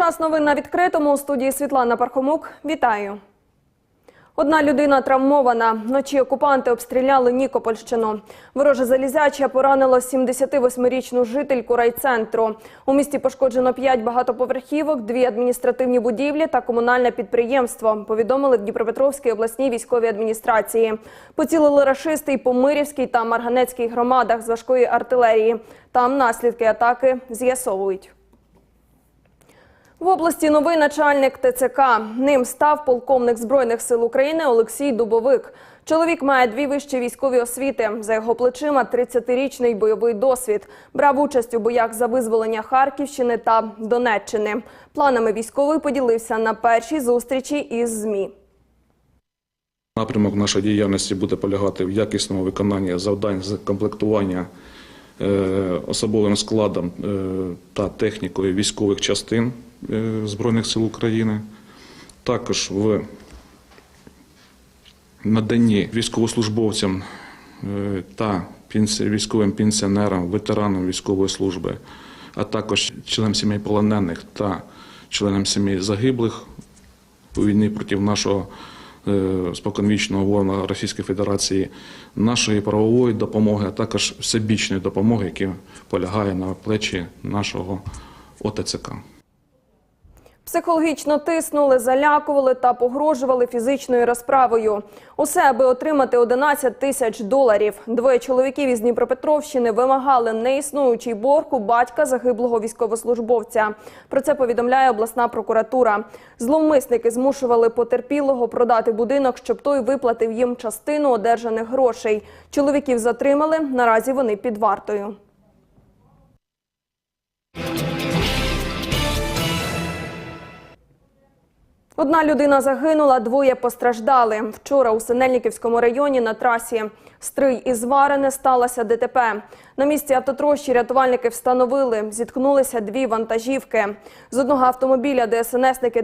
час новин на відкритому у студії Світлана Пархомук. Вітаю. Одна людина травмована. Вночі окупанти обстріляли Нікопольщину. Вороже залізяче поранило 78-річну жительку райцентру. У місті пошкоджено 5 багатоповерхівок, дві адміністративні будівлі та комунальне підприємство. Повідомили в Дніпропетровській обласній військовій адміністрації. Поцілили рашисти й по Мирівській та Марганецькій громадах з важкої артилерії. Там наслідки атаки з'ясовують. В області новий начальник ТЦК. Ним став полковник Збройних сил України Олексій Дубовик. Чоловік має дві вищі військові освіти. За його плечима 30-річний бойовий досвід. Брав участь у боях за визволення Харківщини та Донеччини. Планами військовий поділився на першій зустрічі із ЗМІ. Напрямок нашої діяльності буде полягати в якісному виконанні завдань з комплектування е, особовим складом е, та технікою військових частин Збройних сил України, також в наданні військовослужбовцям е, та військовим пенсіонерам, ветеранам військової служби, а також членам сімей полонених та членам сімей загиблих у війні проти нашого е, споконвічного ворога Російської Федерації, нашої правової допомоги, а також всебічної допомоги, яка полягає на плечі нашого ОТЦК. Психологічно тиснули, залякували та погрожували фізичною розправою. Усе, аби отримати 11 тисяч доларів. Двоє чоловіків із Дніпропетровщини вимагали неіснуючий борг у батька загиблого військовослужбовця. Про це повідомляє обласна прокуратура. Зловмисники змушували потерпілого продати будинок, щоб той виплатив їм частину одержаних грошей. Чоловіків затримали. Наразі вони під вартою. Одна людина загинула, двоє постраждали. Вчора у Синельниківському районі на трасі Стрий із Варене сталося ДТП. На місці автотрощі рятувальники встановили, зіткнулися дві вантажівки. З одного автомобіля ДСНСники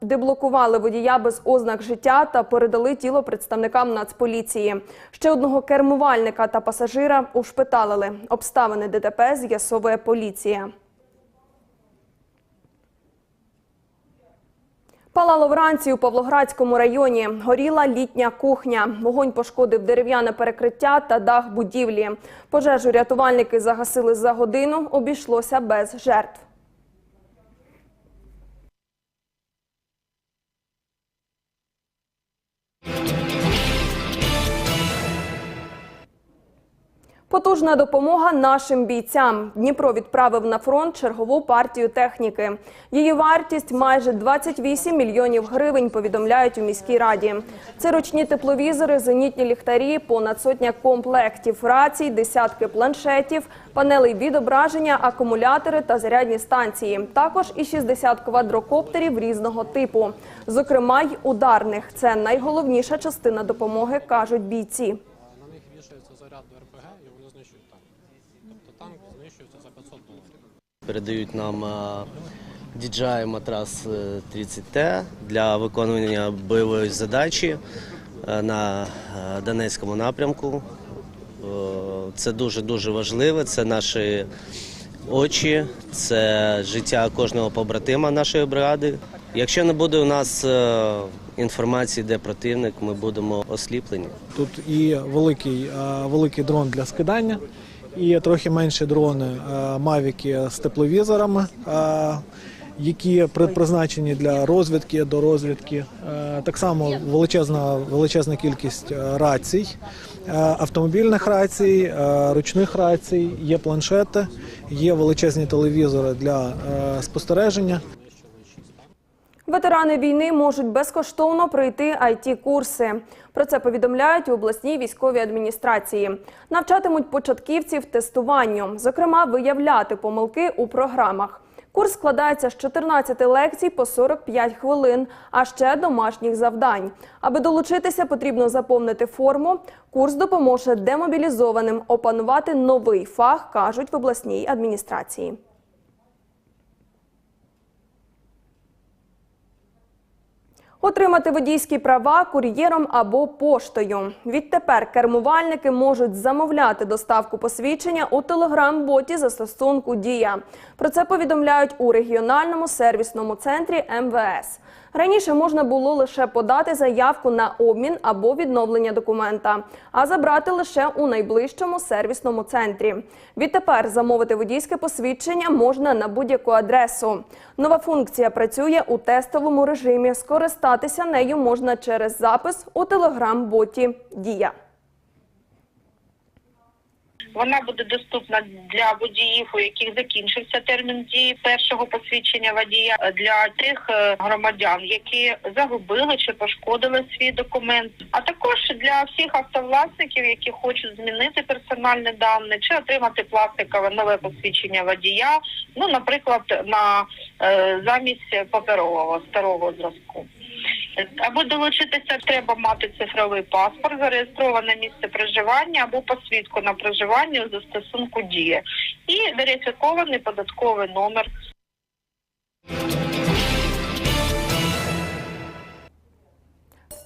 деблокували водія без ознак життя та передали тіло представникам Нацполіції. Ще одного кермувальника та пасажира ушпиталили. Обставини ДТП з'ясовує поліція. Палало вранці у Павлоградському районі. Горіла літня кухня. Вогонь пошкодив дерев'яне перекриття та дах будівлі. Пожежу рятувальники загасили за годину. Обійшлося без жертв. Потужна допомога нашим бійцям. Дніпро відправив на фронт чергову партію техніки. Її вартість майже 28 мільйонів гривень. Повідомляють у міській раді. Це ручні тепловізори, зенітні ліхтарі, понад сотня комплектів рацій, десятки планшетів, панелей відображення, акумулятори та зарядні станції. Також і 60 квадрокоптерів різного типу, зокрема й ударних. Це найголовніша частина допомоги, кажуть бійці. Передають нам DJI матрас е, 30T для виконування бойової задачі е, на е, Донецькому напрямку. Е, Це дуже-дуже важливо. Це наші очі, це життя кожного побратима нашої бригади. Якщо не буде у нас е, інформації, де противник, ми будемо осліплені. Тут і великий, е, великий дрон для скидання, і трохи менші дрони е, мавіки з тепловізорами, е, які призначені для розвідки до розвідки. Е, Так само величезна, величезна кількість е, рацій, е, автомобільних рацій, е, ручних рацій, є планшети, є величезні телевізори для е, спостереження. Ветерани війни можуть безкоштовно пройти it курси Про це повідомляють у обласній військовій адміністрації. Навчатимуть початківців тестуванню, зокрема, виявляти помилки у програмах. Курс складається з 14 лекцій по 45 хвилин, а ще домашніх завдань. Аби долучитися, потрібно заповнити форму. Курс допоможе демобілізованим опанувати новий фах, кажуть в обласній адміністрації. Отримати водійські права кур'єром або поштою. Відтепер кермувальники можуть замовляти доставку посвідчення у телеграм-боті застосунку Дія. Про це повідомляють у регіональному сервісному центрі МВС. Раніше можна було лише подати заявку на обмін або відновлення документа, а забрати лише у найближчому сервісному центрі. Відтепер замовити водійське посвідчення можна на будь-яку адресу. Нова функція працює у тестовому режимі. Скористатися нею можна через запис у телеграм-боті Дія. Вона буде доступна для водіїв, у яких закінчився термін дії першого посвідчення водія для тих е, громадян, які загубили чи пошкодили свій документ, а також для всіх автовласників, які хочуть змінити персональні дані чи отримати пластикове нове посвідчення водія. Ну, наприклад, на е, замість паперового старого зразку. Аби долучитися, треба мати цифровий паспорт, зареєстроване місце проживання або посвідку на проживання у застосунку Дія і верифікований податковий номер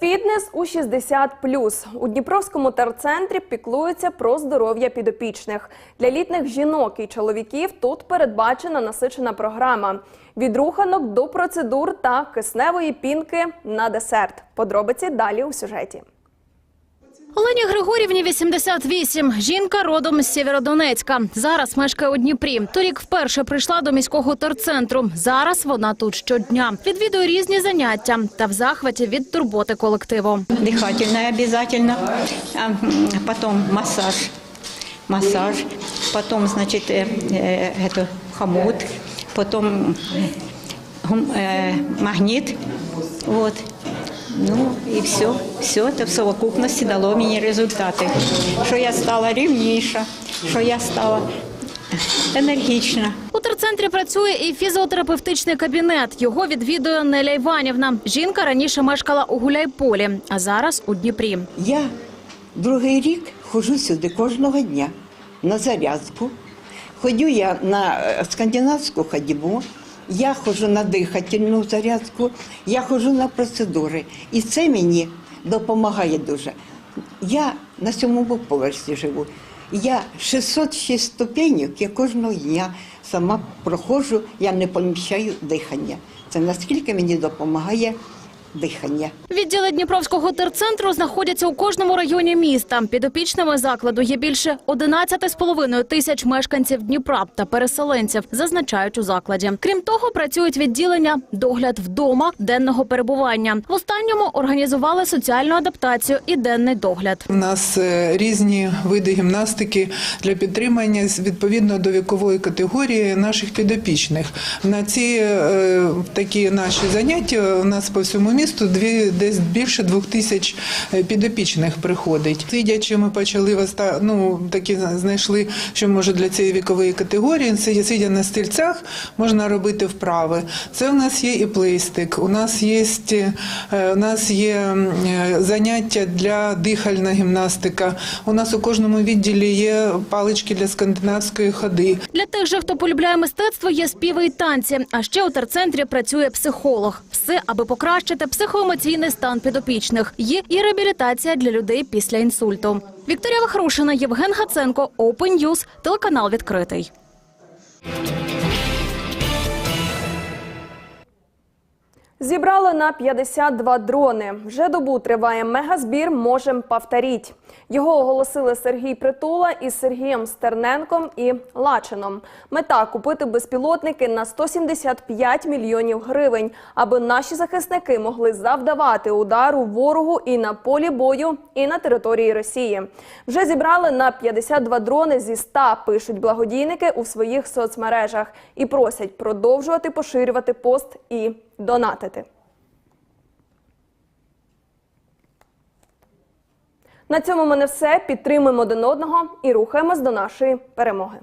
Фітнес у 60+. У Дніпровському терцентрі піклуються про здоров'я підопічних. Для літніх жінок і чоловіків тут передбачена насичена програма. Від руханок до процедур та кисневої пінки на десерт. Подробиці далі у сюжеті. Олені Григорівні 88. Жінка родом з Сєвєродонецька. Зараз мешкає у Дніпрі. Торік вперше прийшла до міського терцентру. Зараз вона тут щодня. Відвідує різні заняття та в захваті від турботи колективу. Дыхательное обязательно, а, м, потом массаж, массаж, потом, значит, э, э, это хомут, потом гум- э, магнит, вот. Ну и все, все это в совокупности дало мені результати. Що я стала рівніша, що я стала енергічна. У терцентрі працює і фізіотерапевтичний кабінет. Його відвідує Неля Іванівна. Жінка раніше мешкала у Гуляйполі, а зараз у Дніпрі. Я другий рік ходжу сюди кожного дня на зарядку. Ходю я на е, скандинавську ходьбу, я ходжу на дихательну зарядку, я хожу на процедури. І це мені допомагає дуже. Я на сьомому поверсі живу. Я 606 ступенів, я кожного дня сама проходжу, я не поміщаю дихання. Це наскільки мені допомагає дихання. Відділи Дніпровського терцентру знаходяться у кожному районі міста. Підопічними закладу є більше 11,5 тисяч мешканців Дніпра та переселенців, зазначають у закладі. Крім того, працюють відділення догляд вдома денного перебування. В останньому організували соціальну адаптацію і денний догляд. У нас е, різні види гімнастики для підтримання відповідно до вікової категорії наших підопічних. На ці е, такі наші заняття у нас по всьому місту дві десь більше двох тисяч е, підопічних приходить. Сидячи, ми почали воста- ну, такі знайшли, що може для цієї вікової категорії. Сидя на стільцях, можна робити вправи. Це у нас є і плейстик. У нас є е, у нас є е, заняття для дихальна гімнастика. У нас у кожному відділі є палички для скандинавської ходи. Для тих же, хто полюбляє мистецтво, є співи і танці. А ще у терцентрі працює психолог. Все, аби покращити психоемоційний стан підопічних. Є і реабілітація для людей після інсульту. Вікторія Вахрушина, Євген Гаценко, Open News, телеканал відкритий. Зібрали на 52 дрони. Вже добу триває мегазбір «Можем повторіть». Його оголосили Сергій Притула із Сергієм Стерненком і Лачином. Мета – купити безпілотники на 175 мільйонів гривень, аби наші захисники могли завдавати удару ворогу і на полі бою, і на території Росії. Вже зібрали на 52 дрони зі 100, пишуть благодійники у своїх соцмережах і просять продовжувати поширювати пост і донатити. На цьому мене все. Підтримуємо один одного і рухаємось до нашої перемоги.